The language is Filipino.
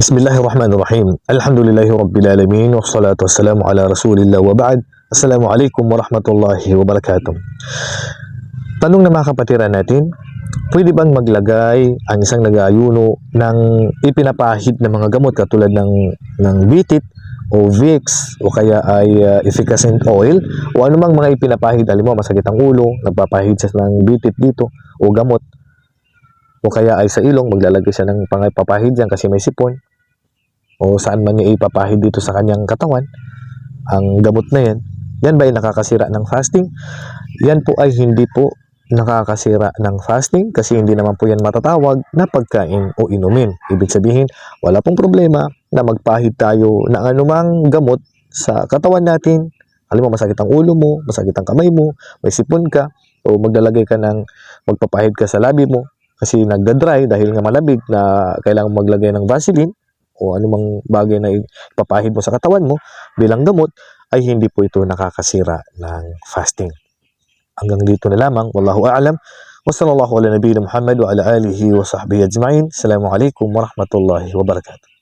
Bismillahirrahmanirrahim. Alhamdulillahi Rabbil Alamin. Wassalatu wassalamu ala Rasulillah wa ba'd. Assalamualaikum warahmatullahi wabarakatuh. Tanong na mga kapatiran natin, pwede bang maglagay ang isang nag-aayuno ng ipinapahid na mga gamot katulad ng, ng bitit o Vicks o kaya ay uh, efficacent oil o anumang mga ipinapahid, mo, masakit ang ulo, nagpapahid siya ng bitit dito o gamot o kaya ay sa ilong, maglalagay siya ng pangapapahid dyan kasi may sipon o saan man niya ipapahid dito sa kanyang katawan ang gamot na yan yan ba ay nakakasira ng fasting? Yan po ay hindi po nakakasira ng fasting kasi hindi naman po yan matatawag na pagkain o inumin. Ibig sabihin, wala pong problema na magpahid tayo ng anumang gamot sa katawan natin. Alam mo, masakit ang ulo mo, masakit ang kamay mo, may sipon ka, o maglalagay ka ng, magpapahid ka sa labi mo kasi nagda-dry dahil nga malamig na kailangan maglagay ng Vaseline o anumang bagay na ipapahid mo sa katawan mo bilang gamot ay hindi po ito nakakasira ng fasting. Hanggang dito na lamang. Wallahu a'lam. Wa sallallahu ala nabiyina Muhammad wa ala alihi wa sahbihi ajma'in. Assalamualaikum warahmatullahi wabarakatuh.